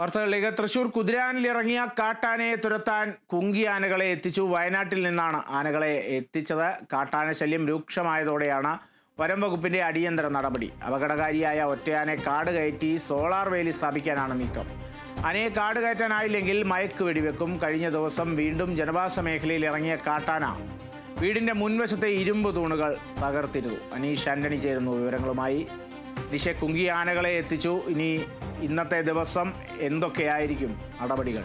വാർത്തകളിലേക്ക്. തൃശൂർ കുതിരാനിൽ ഇറങ്ങിയ കാട്ടാനയെ തുരത്താൻ കുങ്കി ആനകളെ എത്തിച്ചു. വയനാട്ടിൽ നിന്നാണ് ആനകളെ എത്തിച്ചത്. കാട്ടാന ശല്യം രൂക്ഷമായതോടെയാണ് വനം വകുപ്പിന്റെ അടിയന്തര നടപടി. അപകടകാരിയായ ഒറ്റയാനെ കാട് കയറ്റി സോളാർ വേലി സ്ഥാപിക്കാനാണ് നീക്കം. ആനയെ കാട് കയറ്റാനായില്ലെങ്കിൽ മയക്ക് വെടിവെക്കും. കഴിഞ്ഞ ദിവസം വീണ്ടും ജനവാസ മേഖലയിൽ ഇറങ്ങിയ കാട്ടാന വീടിന്റെ മുൻവശത്തെ ഇരുമ്പ് തൂണുകൾ തകർത്തിരുന്നു. അനീഷ് ആന്റണി ചേരുന്നു വിവരങ്ങളുമായി. നിഷ കുങ്കി ആനകളെ എത്തിച്ചു. ഇനി ഇന്നത്തെ ദിവസം എന്തൊക്കെയായിരിക്കും നടപടികൾ?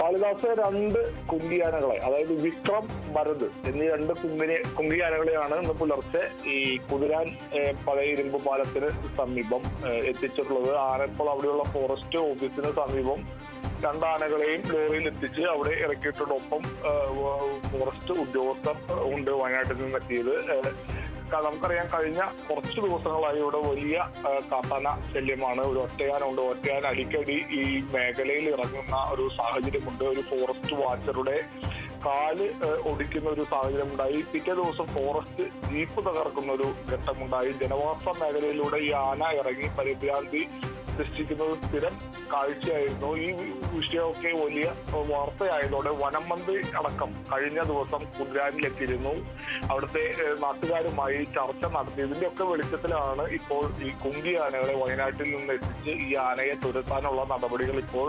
കാളിദാസ് രണ്ട് കുങ്കിയാനകളെ അതായത് വിക്രം മരത് എന്നീ രണ്ട് കുങ്കിനെ കുങ്കിയാനകളെയാണ് ഇന്ന് പുലർച്ചെ ഈ കുതിരാൻ പഴയ ഇരുമ്പ് പാലത്തിന് സമീപം എത്തിച്ചിട്ടുള്ളത്. ആനപ്പോൾ അവിടെയുള്ള ഫോറസ്റ്റ് ഓഫീസിന് സമീപം രണ്ടാനകളെയും ലോറിയിൽ എത്തിച്ച് അവിടെ ഇറക്കിയിട്ടോടൊപ്പം ഫോറസ്റ്റ് ഉദ്യോഗസ്ഥർ ഉണ്ട് വയനാട്ടിൽ നിന്ന് എത്തിയത് ഏഹ്, ക- നമുക്കറിയാം കഴിഞ്ഞ കുറച്ച് ദിവസങ്ങളായി ഇവിടെ വലിയ കാട്ടാന ശല്യമാണ്. ഒരു ഒറ്റയാനുണ്ട്. ഒറ്റയാൻ അടിക്കടി ഈ മേഖലയിൽ ഇറങ്ങുന്ന ഒരു സാഹചര്യമുണ്ട്. ഒരു ഫോറസ്റ്റ് വാച്ചറുടെ കാൽ ഒടിക്കുന്ന ഒരു സാഹചര്യം ഉണ്ടായി പിറ്റേ ദിവസം ഫോറസ്റ്റ് ജീപ്പ് തകർക്കുന്ന ഒരു ഘട്ടമുണ്ടായി. ജനവാസ മേഖലയിലൂടെ ഈ ആന ഇറങ്ങി. പരിഭ്രാന്തി സൃഷ്ടിക്കുന്നത് സ്ഥിരം കാഴ്ചയായിരുന്നു. ഈ വിഷയമൊക്കെ വലിയ വാർത്തയായതോടെ വനം മന്ത്രി അടക്കം കഴിഞ്ഞ ദിവസം കുതിരാനിലെത്തിയിരുന്നു അവിടുത്തെ നാട്ടുകാരുമായി ചർച്ച നടത്തി. ഇതിന്റെയൊക്കെ വെളിച്ചത്തിലാണ് ഇപ്പോൾ ഈ കുങ്കി ആനകളെ വയനാട്ടിൽ നിന്ന് എത്തിച്ച് ഈ ആനയെ തുരത്താനുള്ള നടപടികൾ ഇപ്പോൾ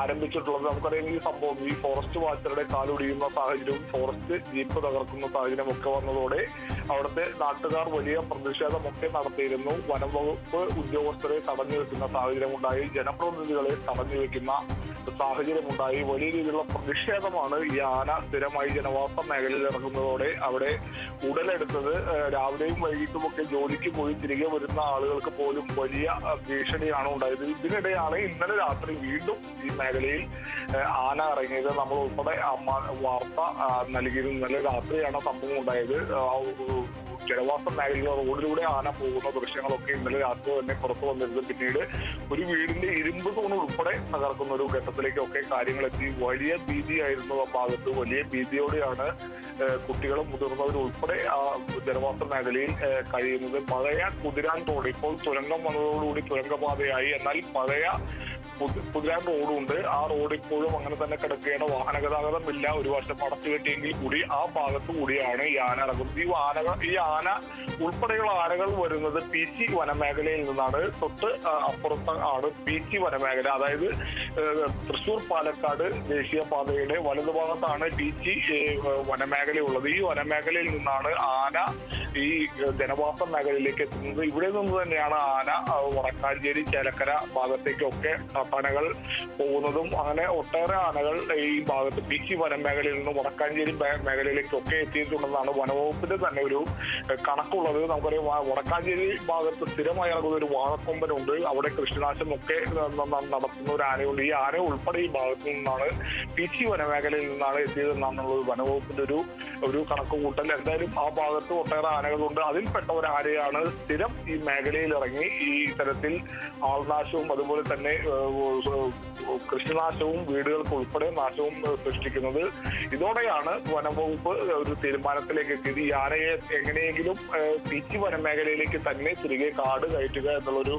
ആരംഭിച്ചിട്ടുള്ളത്. നമുക്കറിയാം ഈ സംഭവം ഈ ഫോറസ്റ്റ് വാച്ചറുടെ കാലൊടിയുന്ന സാഹചര്യവും ഫോറസ്റ്റ് ജീപ്പ് തകർക്കുന്ന സാഹചര്യം ഒക്കെ വന്നതോടെ അവിടുത്തെ നാട്ടുകാർ വലിയ പ്രതിഷേധമൊക്കെ നടത്തിയിരുന്നു. വനം വകുപ്പ് ഉദ്യോഗസ്ഥരെ തടഞ്ഞു വെക്കുന്ന സാഹചര്യമുണ്ടായി. ജനപ്രതിനിധികളെ തടഞ്ഞു വെക്കുന്ന സാഹചര്യമുണ്ടായി. വലിയ രീതിയിലുള്ള പ്രതിഷേധമാണ് ഈ ആന സ്ഥിരമായി ജനവാസ മേഖലയിൽ ഇറങ്ങുന്നതോടെ അവിടെ ഉടലെടുത്തത്. രാവിലെയും വൈകിട്ടുമൊക്കെ ജോലിക്ക് പോയി തിരികെ വരുന്ന ആളുകൾക്ക് പോലും വലിയ ഭീഷണിയാണ് ഉണ്ടായത്. ഇതിനിടെയാണ് ഇന്നലെ രാത്രി വീണ്ടും ഈ മേഖലയിൽ ആന ഇറങ്ങിയത്. നമ്മൾ ഉൾപ്പെടെ വാർത്ത നൽകിയിരുന്നു. ഇന്നലെ രാത്രിയാണ് സംഭവം ഉണ്ടായത്. ജനവാസ മേഖലയിലെ റോഡിലൂടെ ആന പോകുന്ന ദൃശ്യങ്ങളൊക്കെ ഇന്നലെ രാത്രി തന്നെ പുറത്തു വന്നിരുന്നു പിന്നീട് ഒരു വീടിന്റെ ഇരുമ്പ് തൂണ് ഉൾപ്പെടെ തകർക്കുന്ന ഒരു ഘട്ടത്തിലേക്കൊക്കെ കാര്യങ്ങൾ എത്തി വലിയ ഭീതിയായിരുന്നു ആ ഭാഗത്ത്. വലിയ ഭീതിയോടെയാണ് കുട്ടികളും മുതിർന്നവരും ഉൾപ്പെടെ ആ ജനവാസ മേഖലയിൽ കഴിയുന്നത്. പഴയ കുതിരാൻ തോട് ഇപ്പോൾ തുരങ്കം വന്നതോടുകൂടി തുരങ്കപാതയായി. എന്നാൽ പഴയ പുത്- കുതിരാൻ റോഡുണ്ട്. ആ റോഡ് ഇപ്പോഴും അങ്ങനെ തന്നെ കിടക്കുകയാണ്. വാഹന ഗതാഗതം ഇല്ല ഒരു വർഷം അടച്ചു കെട്ടിയെങ്കിൽ കൂടി ആ ഭാഗത്ത് കൂടിയാണ് ഈ ആന ഇറങ്ങുന്നത് ഈ ആനകൾ ഈ ആന ഉൾപ്പെടെയുള്ള ആനകൾ വരുന്നത് പി സി വനമേഖലയിൽ നിന്നാണ്. തൊട്ട് അപ്പുറത്ത് ആണ് പി സി വനമേഖല. അതായത് തൃശൂർ പാലക്കാട് ദേശീയപാതയുടെ വലതുഭാഗത്താണ് പി സി വനമേഖലയുള്ളത്. ഈ വനമേഖലയിൽ നിന്നാണ് ആന ഈ ജനവാസ മേഖലയിലേക്ക് എത്തുന്നത്. ഇവിടെ നിന്ന് തന്നെയാണ് ആന വടക്കാഞ്ചേരി ചേലക്കര ഭാഗത്തേക്കൊക്കെ കാട്ടാനകൾ പോകുന്നതും അങ്ങനെ ഒട്ടേറെ ആനകൾ ഈ ഭാഗത്ത് പി സി വനമേഖലയിൽ നിന്ന് വടക്കാഞ്ചേരി മേഖലയിലേക്കൊക്കെ എത്തിയിട്ടുണ്ടെന്നാണ് വനവകുപ്പിന്റെ തന്നെ ഒരു കണക്കുള്ളത്. നമുക്കറിയാം വടക്കാഞ്ചേരി ഭാഗത്ത് സ്ഥിരമായി ഇറങ്ങുന്ന ഒരു വാഴക്കൊമ്പനുണ്ട്. അവിടെ കൃഷിനാശം ഒക്കെ നടത്തുന്ന ഒരു ആനയുണ്ട്. ഈ ആന ഉൾപ്പെടെ ഈ ഭാഗത്തു നിന്നാണ് സി വനമേഖലയിൽ നിന്നാണ് എത്തിയതെന്നാണുള്ളത് വനവകുപ്പിന്റെ ഒരു ഒരു കണക്ക് കൂട്ടൽ. എന്തായാലും ആ ഭാഗത്ത് ഒട്ടേറെ ആനകളുണ്ട്. അതിൽപ്പെട്ട ഒരു ആനയാണ് സ്ഥിരം ഈ മേഖലയിൽ ഇറങ്ങി ഈ തരത്തിൽ ആൾനാശവും അതുപോലെ തന്നെ കൃഷിനാശവും വീടുകൾക്ക് ഉൾപ്പെടെ നാശവും സൃഷ്ടിക്കുന്നത്. ഇതോടെയാണ് വനംവകുപ്പ് ഒരു തീരുമാനത്തിലേക്ക് എത്തിയത്. ഈ ആനയെ എങ്ങനെയെങ്കിലും തിരിച്ചു വനമേഖലയിലേക്ക് തന്നെ തിരികെ കാട് കയറ്റുക എന്നുള്ളൊരു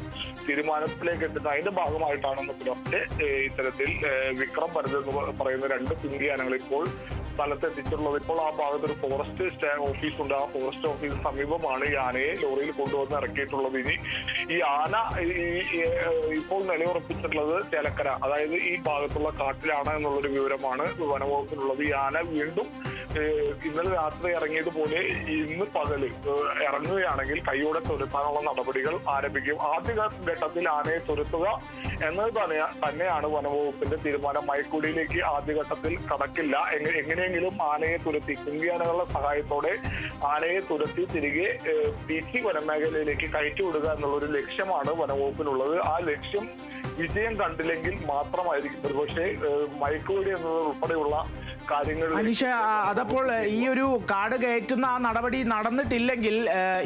തീരുമാനത്തിലേക്ക് എത്തുന്നത് അതിന്റെ ഭാഗമായിട്ടാണ് പുലർച്ചെ ഇത്തരത്തിൽ വിക്രം ഭരത് എന്ന് പറയുന്ന രണ്ട് കുങ്കി ആനകൾ ഇപ്പോൾ സ്ഥലത്ത് എത്തിച്ചിട്ടുള്ളത് ഇപ്പോൾ ആ ഭാഗത്ത് ഒരു ഫോറസ്റ്റ് സ്റ്റേ ഓഫീസ് ഉണ്ട്. ആ ഫോറസ്റ്റ് ഓഫീസ് സമീപമാണ് ഈ ആനയെ ലോറിയിൽ കൊണ്ടുവന്ന് ഇറക്കിയിട്ടുള്ളത്. ഇനി ഈ ആന ഇപ്പോൾ നിലയുറപ്പിച്ചിട്ടുള്ളത് ചേലക്കര. അതായത് ഈ ഭാഗത്തുള്ള കാട്ടിലാണ് എന്നുള്ളൊരു വിവരമാണ് വനവകുപ്പിനുള്ളത് ഈ ആന വീണ്ടും ഇന്നലെ രാത്രി ഇറങ്ങിയതുപോലെ ഇന്ന് പകൽ. ഇറങ്ങുകയാണെങ്കിൽ കൈയോടെ തുരത്താനുള്ള നടപടികൾ ആരംഭിക്കും. ആദ്യ ഘട്ടത്തിൽ ആനയെ തുരത്തുക എന്നത് തന്നെ തന്നെയാണ് വനവകുപ്പിന്റെ തീരുമാനം. മൈക്കുടിയിലേക്ക് ആദ്യഘട്ടത്തിൽ കടക്കില്ല. എങ്ങ- എങ്ങനെയെങ്കിലും ആനയെ തുരത്തി കുങ്കിയാനകളുടെ സഹായത്തോടെ ആനയെ തുരത്തി തിരികെ ബിസി സി വനമേഖലയിലേക്ക് കയറ്റിവിടുക എന്നുള്ള ഒരു ലക്ഷ്യമാണ് വനവകുപ്പിനുള്ളത്. ആ ലക്ഷ്യം വിജയം കണ്ടില്ലെങ്കിൽ മാത്രമായിരിക്കും. ഒരുപക്ഷെ മൈക്കുടി എന്നത് ഉൾപ്പെടെയുള്ള കാര്യങ്ങൾ ആ, അതപ്പോൾ ഈ ഒരു കാട് കയറ്റുന്ന ആ നടപടി നടന്നിട്ടില്ലെങ്കിൽ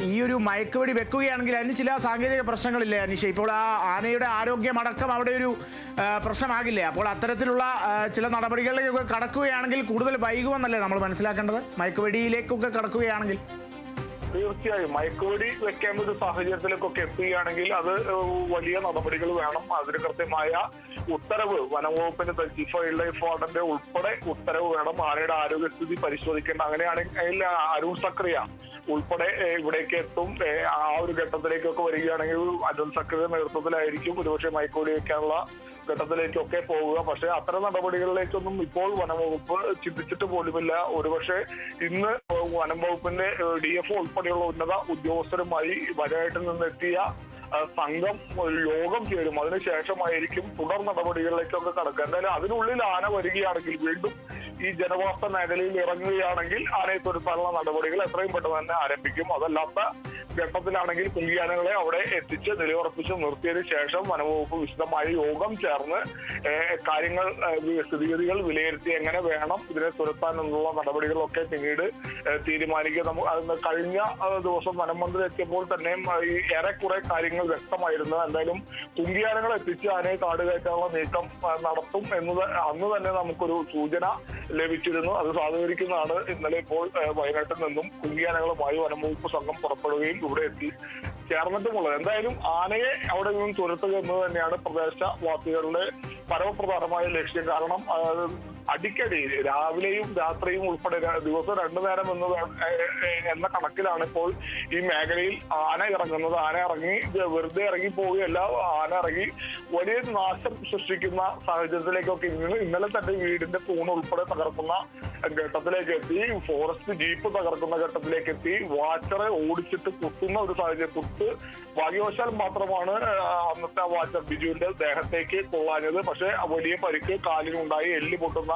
ഈ ഒരു മയക്കുവെടി വെക്കുകയാണെങ്കിൽ അതിന് ചില സാങ്കേതിക പ്രശ്നങ്ങളില്ലേ അനീഷ? ഇപ്പോൾ ആ ആനയുടെ ആരോഗ്യം അടക്കം അവിടെ ഒരു പ്രശ്നമാകില്ലേ? അപ്പോൾ അത്തരത്തിലുള്ള ചില നടപടികളിലേക്കൊക്കെ കടക്കുകയാണെങ്കിൽ കൂടുതൽ വൈകുമെന്നല്ലേ നമ്മൾ മനസ്സിലാക്കേണ്ടത്? മയക്കുവെടിയിലേക്കൊക്കെ കടക്കുകയാണെങ്കിൽ. തീർച്ചയായും. മയക്കുവെടി വെക്കേണ്ട ഒരു സാഹചര്യത്തിലേക്കൊക്കെ എത്തുകയാണെങ്കിൽ അത് വലിയ നടപടികൾ വേണം. അതിന് കൃത്യമായ ഉത്തരവ് വനംവകുപ്പിന്റെ ചീഫ് വൈൽഡ് ലൈഫ് വാർഡന്റെ ഉൾപ്പെടെ ഉത്തരവ് വേണം. ആനയുടെ ആരോഗ്യസ്ഥിതി പരിശോധിക്കേണ്ട. അങ്ങനെയാണെങ്കിൽ അരുൺ സക്രിയ ഉൾപ്പെടെ ഇവിടേക്ക് എത്തും. ആ ഒരു ഘട്ടത്തിലേക്കൊക്കെ വരികയാണെങ്കിൽ അരുൺ സക്രിയ നേതൃത്വത്തിലായിരിക്കും ഒരുപക്ഷെ മയക്കുവെടി വെക്കാനുള്ള ഘട്ടത്തിലേക്കൊക്കെ പോവുക. പക്ഷെ അത്തരം നടപടികളിലേക്കൊന്നും ഇപ്പോൾ വനംവകുപ്പ് ചിന്തിച്ചിട്ട് പോലുമില്ല. ഒരുപക്ഷെ ഇന്ന് വനം വകുപ്പിന്റെ ഡി എഫ് ഉൾപ്പെടെയുള്ള ഉന്നത ഉദ്യോഗസ്ഥരുമായി വരായിട്ട് നിന്നെത്തിയ സംഘം ഒരു യോഗം ചേരും. അതിനുശേഷമായിരിക്കും തുടർ നടപടികളിലേക്കൊക്കെ കടക്കുക. എന്തായാലും അതിനുള്ളിൽ ആന വരികയാണെങ്കിൽ വീണ്ടും ഈ ജനവാസ മേഖലയിൽ ഇറങ്ങുകയാണെങ്കിൽ ആനയെ തുരുത്താനുള്ള നടപടികൾ എത്രയും പെട്ടെന്ന് തന്നെ ആരംഭിക്കും. അതല്ലാത്ത ഘട്ടത്തിലാണെങ്കിൽ കുങ്കിയാനകളെ അവിടെ എത്തിച്ച് നിലയുറപ്പിച്ച് നിർത്തിയതിനു ശേഷം വനവകുപ്പ് വിശദമായ യോഗം ചേർന്ന് കാര്യങ്ങൾ സ്ഥിതിഗതികൾ വിലയിരുത്തി എങ്ങനെ വേണം ഇതിനെ തുരത്താൻ എന്നുള്ള നടപടികളൊക്കെ പിന്നീട് തീരുമാനിക്കുക. നമുക്ക് കഴിഞ്ഞ ദിവസം വനമന്ത്രി എത്തിയപ്പോൾ തന്നെ ഈ ഏറെക്കുറെ കാര്യങ്ങൾ വ്യക്തമായിരുന്നു. എന്തായാലും കുങ്കിയാനകൾ എത്തിച്ച് ആനയെ കാട് കയറ്റാനുള്ള നീക്കം നടത്തും എന്ന് അന്ന് തന്നെ നമുക്കൊരു സൂചന ലഭിച്ചിരുന്നു. അത് സാധൂകരിക്കുന്നതാണ് ഇന്നലെ ഇപ്പോൾ വയനാട്ടിൽ നിന്നും കുങ്കിയാനകളുമായി വനംവകുപ്പ് സംഘം പുറപ്പെടുകയും ഇവിടെ എത്തി. ചേർന്നിട്ടുമുള്ളത് എന്തായാലും ആനയെ അവിടെ നിന്നും തുരത്തുക എന്നത് തന്നെയാണ് പ്രദേശവാസികളുടെ പരമപ്രധാനമായ ലക്ഷ്യം. കാരണം അടിക്കടി രാവിലെയും രാത്രിയും ഉൾപ്പെടെ ദിവസം രണ്ടു നേരം എന്ന് എന്ന കണക്കിലാണ് ഇപ്പോൾ ഈ മേഖലയിൽ ആന ഇറങ്ങുന്നത്. ആന ഇറങ്ങി വെറുതെ ഇറങ്ങി പോവുകയല്ല ആന ഇറങ്ങി വലിയ നാശം സൃഷ്ടിക്കുന്ന സാഹചര്യത്തിലേക്കൊക്കെ ഇന്ന് ഇന്നലെ തന്നെ വീടിന്റെ തൂണ് ഉൾപ്പെടെ തകർക്കുന്ന ഘട്ടത്തിലേക്ക് എത്തി ഫോറസ്റ്റ് ജീപ്പ് തകർക്കുന്ന ഘട്ടത്തിലേക്ക് എത്തി വാച്ചറെ ഓടിച്ചിട്ട് കുത്തുന്ന ഒരു സാഹചര്യം കുത്ത് ഭാഗ്യവശാൽ മാത്രമാണ് അന്നത്തെ വാച്ചർ ബിജുവിന്റെ ദേഹത്തേക്ക് കൊള്ളാഞ്ഞത്. പക്ഷെ വലിയ പരിക്ക് കാലിനുണ്ടായി എല്ല് പൊട്ടുന്ന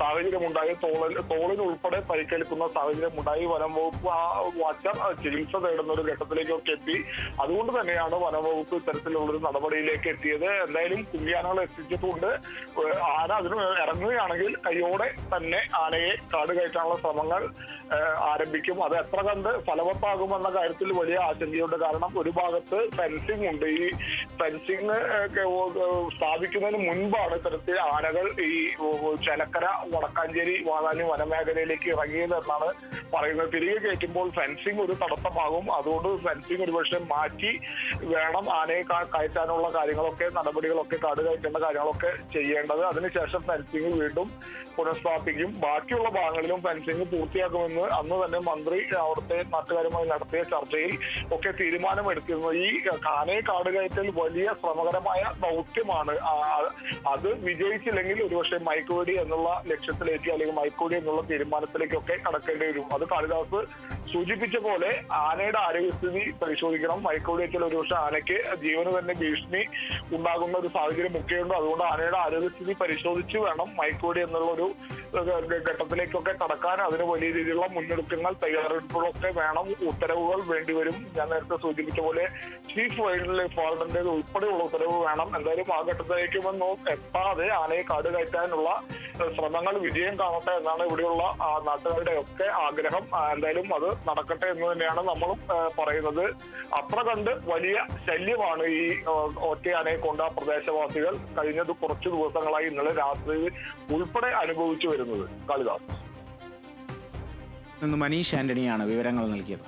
സാഹചര്യമുണ്ടായി. തോളിൽ തോളിനുൾപ്പെടെ പരിക്കേൽക്കുന്ന സാഹചര്യമുണ്ടായി. വനം വകുപ്പ് ആ വാച്ചർ ചികിത്സ തേടുന്ന ഒരു ഘട്ടത്തിലേക്കൊക്കെ എത്തി. അതുകൊണ്ട് തന്നെയാണ് വനം വകുപ്പ് ഇത്തരത്തിലുള്ള ഒരു നടപടിയിലേക്ക് എത്തിയത്. എന്തായാലും കുഞ്ഞാനകളെ എത്തിച്ചിട്ടുണ്ട്. ആന അതിന് ഇറങ്ങുകയാണെങ്കിൽ കൈയോടെ തന്നെ ആനയെ കാട് കയറ്റാനുള്ള ശ്രമങ്ങൾ ആരംഭിക്കും. അത് എത്ര കണ്ട് ഫലവത്താകുമെന്ന കാര്യത്തിൽ വലിയ ആശങ്കയുണ്ട്. കാരണം ഒരു ഭാഗത്ത് ഫെൻസിംഗ് ഉണ്ട്. ഈ ഫെൻസിംഗ് സ്ഥാപിക്കുന്നതിന് മുൻപാണ് ഇത്തരത്തിൽ ആനകൾ ഈ ചലക്കര വടക്കാഞ്ചേരി വാതാനി വനമേഖലയിലേക്ക് ഇറങ്ങിയത് എന്നാണ് പറയുന്നത്. തിരികെ കയറ്റുമ്പോൾ ഫെൻസിങ് ഒരു തടസ്സമാകും. അതുകൊണ്ട് ഫെൻസിങ് ഒരുപക്ഷെ മാറ്റി വേണം ആനയെ കയറ്റാനുള്ള കാര്യങ്ങളൊക്കെ നടപടികളൊക്കെ കാട് കയറ്റേണ്ട കാര്യങ്ങളൊക്കെ ചെയ്യേണ്ടത്. അതിനുശേഷം ഫെൻസിങ് വീണ്ടും പുനഃസ്ഥാപിക്കും. ബാക്കിയുള്ള ഭാഗങ്ങളിലും ഫെൻസിങ് പൂർത്തിയാക്കുമെന്ന് അന്ന് തന്നെ മന്ത്രി അവിടുത്തെ നാട്ടുകാരുമായി നടത്തിയ ചർച്ചയിൽ ഒക്കെ തീരുമാനമെടുത്തിരുന്നു. ഈ ആനയെ കാട് കയറ്റൽ വലിയ ശ്രമകരമായ ദൗത്യമാണ്. അത് വിജയിച്ചില്ലെങ്കിൽ ഒരുപക്ഷെ മയക്കുവെടി എന്നുള്ള ലക്ഷ്യത്തിലേക്ക് അല്ലെങ്കിൽ മൈക്കൂടി എന്നുള്ള തീരുമാനത്തിലേക്കൊക്കെ കടക്കേണ്ടി വരും. അത് കാളിദാസ് സൂചിപ്പിച്ച പോലെ ആനയുടെ ആരോഗ്യസ്ഥിതി പരിശോധിക്കണം. വെച്ചാൽ ഒരുപക്ഷെ ആനയ്ക്ക് ജീവന് തന്നെ ഭീഷണി ഉണ്ടാകുന്ന ഒരു സാഹചര്യം ഒക്കെയുണ്ട് അതുകൊണ്ട് ആനയുടെ ആരോഗ്യസ്ഥിതി പരിശോധിച്ച് വേണം മൈക്കോടി എന്നുള്ള ഒരു ഘട്ടത്തിലേക്കൊക്കെ കടക്കാൻ അതിന് വലിയ രീതിയിലുള്ള മുന്നൊരുക്കങ്ങൾ തയ്യാറെടുപ്പുകളൊക്കെ വേണം. ഉത്തരവുകൾ വേണ്ടിവരും ഞാൻ നേരത്തെ സൂചിപ്പിച്ച പോലെ ചീഫ് വൈൽഡ് ലൈഫ് വാർഡന്റെ ഉൾപ്പെടെയുള്ള ഉത്തരവ് വേണം. എന്തായാലും ആ ഘട്ടത്തിലേക്കുമെന്നോ എത്താതെ ആനയെ കാട് കയറ്റാനുള്ള ശ്രമങ്ങൾ വിജയം കാണട്ടെ എന്നാണ് ഇവിടെയുള്ള നാട്ടുകാരുടെ ഒക്കെ ആഗ്രഹം. എന്തായാലും അത് നടക്കട്ടെ എന്ന് തന്നെയാണ് നമ്മളും പറയുന്നത്. അത്ര കണ്ട് വലിയ ശല്യമാണ് ഈ ഒറ്റയാനയെ കൊണ്ട് പ്രദേശവാസികൾ കഴിഞ്ഞത് കുറച്ച് ദിവസങ്ങളായി ഇന്നലെ രാത്രി ഉൾപ്പെടെ അനുഭവിച്ചു വരുന്നത്. കാളിദാസ് നിന്ന് മനീഷ് ആന്റണിയാണ് വിവരങ്ങൾ നൽകിയത്.